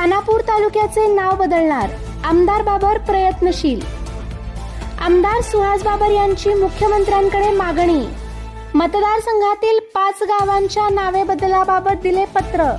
तालुक्याचे नाव बदलणार आमदार बाबर प्रयत्नशील. आमदार सुहास बाबर यांची मुख्यमंत्र्यांकडे मागणी. मतदारसंघातील पाच गावांच्या नावे बदलाबाबत दिले पत्र.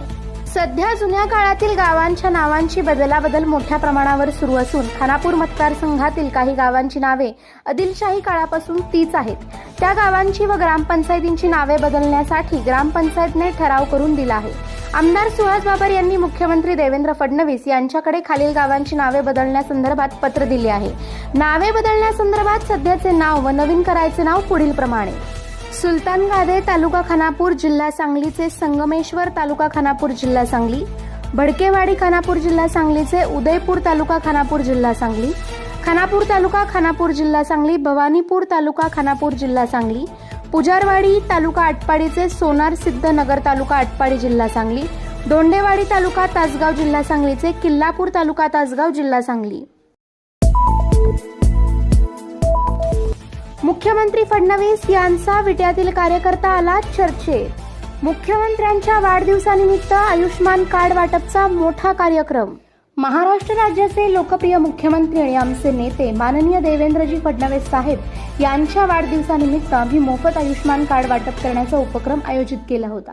सध्या जुन्या काळातील गावांच्या नावांची बदलाबदल मोठ्या प्रमाणावर सुरू असून खानापूर मतदारसंघातील काही गावांची नावे आदिलशाही काळापासून तीच आहेत. त्या गावांची व ग्रामपंचायतींची नावे बदलण्यासाठी ग्रामपंचायतने ठराव करून दिला आहे. आमदार सुहास बाबर यांनी मुख्यमंत्री देवेंद्र फडणवीस यांच्याकडे खालील गावांची नावे बदलण्यासंदर्भात पत्र दिले आहे. नावे बदलण्यासंदर्भात सध्याचे नाव व नवीन करायचे नाव पुढील प्रमाणे. सुलतान गादे तालुका खानापूर जिल्हा सांगलीचे संगमेश्वर तालुका खानापूर जिल्हा सांगली. भडकेवाडी खानापूर जिल्हा सांगलीचे उदयपूर तालुका खानापूर जिल्हा सांगली. खानापूर तालुका खानापूर जिल्हा सांगली. भवानीपूर तालुका खानापूर जिल्हा सांगली. पुजारवाडी तालुका आटपाडीचे सोनार सिद्ध नगर तालुका आटपाडी जिल्हा सांगली. दोंडेवाडी तालुका तासगाव जिल्हा सांगलीचे किल्लापूर तालुका तासगाव जिल्हा सांगली. मुख्यमंत्री फडणवीस यांचा विट्यातील कार्यकर्ता आला चर्चेत. मुख्यमंत्र्यांच्या वाढदिवसानिमित्त आयुष्मान कार्ड वाटपचा मोठा कार्यक्रम. महाराष्ट्र राज्याचे लोकप्रिय मुख्यमंत्री आणि आमचे नेते माननीय देवेंद्रजी फडणवीस साहेब यांच्या वाढदिवसानिमित्त आम्ही मोफत आयुष्मान कार्ड वाटप करण्याचा उपक्रम आयोजित केला होता.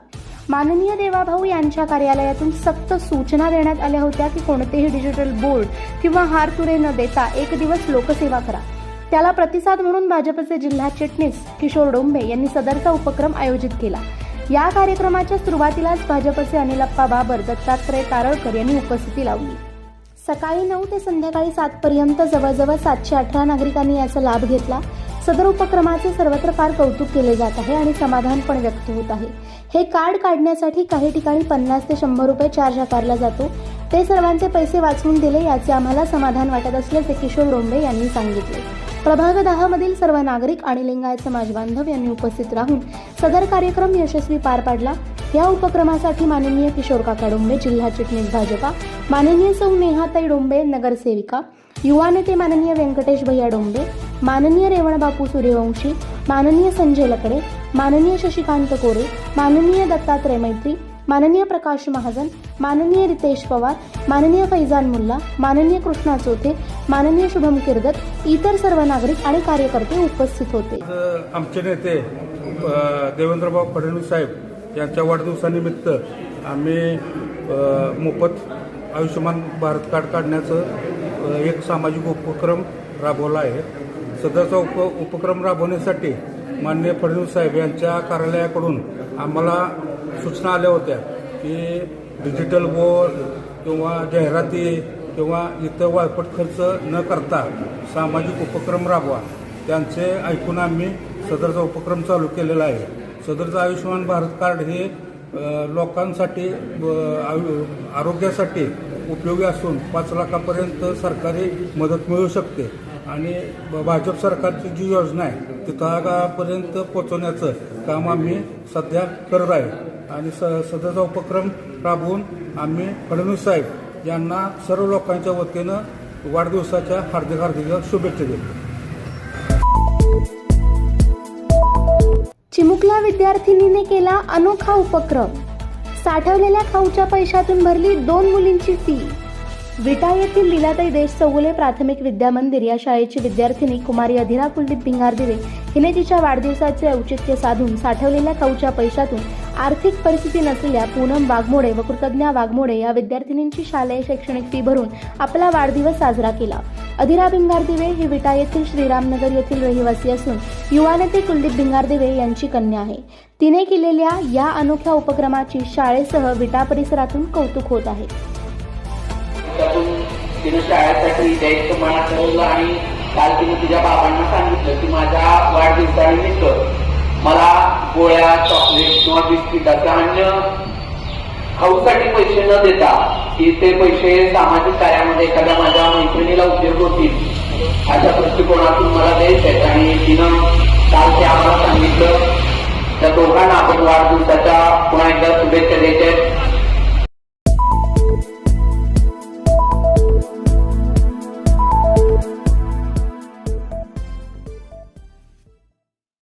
माननीय देवाभाऊ यांच्या कार्यालयातून सक्त सूचना देण्यात आल्या होत्या की कोणतेही डिजिटल बोर्ड किंवा हार तुरे न देता एक दिवस लोकसेवा करा. त्याला प्रतिसाद म्हणून भाजपचे जिल्हा चिटणीस किशोर डोंबे यांनी सदरचा उपक्रम आयोजित केला. या कार्यक्रमाच्या सुरुवातीलाच भाजपचे अनिलप्पा बाबर दत्तात्रय तारळकर यांनी उपस्थिती लावली. सकाळी नऊ ते संध्याकाळी सात पर्यंत जवळजवळ सातशे अठरा नागरिकांनी याचा लाभ घेतला. सदर उपक्रमाचे सर्वत्र फार कौतुक केले जात आहे आणि समाधान पण व्यक्त होत आहे. हे कार्ड काढण्यासाठी काही ठिकाणी पन्नास ते शंभर रुपये चार्ज आकारला जातो. ते सर्वांचे पैसे वाचवून दिले याचे आम्हाला समाधान वाटत असल्याचे किशोर डोंबे यांनी सांगितले. प्रभाग दहा मधील सर्व नागरिक आणि लिंगायत समाज बांधव यांनी उपस्थित राहून सदर कार्यक्रम यशस्वी पार पाडला. या उपक्रमासाठी माननीय किशोर काका डोंबे जिल्हा चिटणीस भाजपा माननीय सौ नेहाताई डोंबे नगरसेविका युवा नेते माननीय व्यंकटेश भैया डोंबे माननीय रेवणबापू सूर्यवंशी माननीय संजय लकडे माननीय शशिकांत कोरे माननीय दत्तात्रय मैत्री माननीय प्रकाश महाजन माननीय रितेश पवार माननीय फैजान मुल्ला माननीय कृष्णा चोथे माननीय शुभम किर्दत इतर सर्व नागरिक आणि कार्यकर्ते उपस्थित होते. आमचे नेते देवेंद्रभाऊ फडणवीस साहेब यांच्या वाढदिवसानिमित्त आम्ही मोफत आयुष्यमान भारत कार्ड काढण्याचं एक सामाजिक उपक्रम राबवला आहे. सदरचा उप उपक्रम राबवण्यासाठी माननीय फडणवीस साहेब यांच्या कार्यालयाकडून आम्हाला सूचना आल्या होत्या की डिजिटल बोर्ड किंवा जाहिराती किंवा इतर वायपट खर्च न करता सामाजिक उपक्रम राबवा. त्यांचे ऐकून आम्ही सदरचा उपक्रम चालू केलेला आहे. सदरचं आयुष्यमान भारत कार्ड हे लोकांसाठी आयु- आरोग्यासाठी उपयोगी असून पाच लाखापर्यंत सरकारी मदत मिळू शकते. आणि भाजप सरकारची जी योजना आहे ती तळागाळापर्यंत पोहोचवण्याचं काम आम्ही सध्या करत आहे. आणि स सदरचा उपक्रम राबवून आम्ही फडणवीस साहेब यांना सर्व लोकांच्या वतीनं वाढदिवसाच्या हार्दिक हार्दिक शुभेच्छा देतो. चिमुकला विद्यार्थिनीने केला अनोखा उपक्रम. साठवलेल्या खाऊच्या पैशातून भरली दोन मुलींची फी विटा येथील लीलाताई देश चौगुले प्राथमिक विद्या मंदिर या शाळेची विद्यार्थिनी कुमारी अधिरा कुलदीप भिंगारदिवे हिने तिच्या वाढदिवसाचे औचित्य साधून साठवलेल्या खाऊच्या पैशातून आर्थिक परिस्थिती नसलेल्या पूनम वाघमोडे व कृतज्ञा वाघमोडे या विद्यार्थिनींची शालेय शैक्षणिक फी भरून आपला वाढदिवस साजरा केला. अधिरा भिंगारदिवे ही विटा येथील श्रीरामनगर येथील रहिवासी असून युवा नेते कुलदीप भिंगारदिवे यांची कन्या आहे. तिने केलेल्या या अनोख्या उपक्रमाची शाळेसह विटा परिसरातून कौतुक होत आहे. त्यातून शाळेसाठी द्यायचं मनात ठरवलं आणि काल तिने तिच्या बाबांना सांगितलं की माझ्या वाढदिवसानिमित्त मला गोळ्या चॉकलेट किंवा बिस्किटाचं अन्न खाऊसाठी पैसे न देता की ते पैसे सामाजिक कार्यामध्ये एखाद्या माझ्या मैत्रिणीला उपयोग होतील अशा दृष्टिकोनातून मला द्यायचे आहेत. आणि तिनं काल ते आम्हाला सांगितलं त्या दोघांना आपण वाढदिवसाच्या पुन्हा एकदा शुभेच्छा द्यायच्या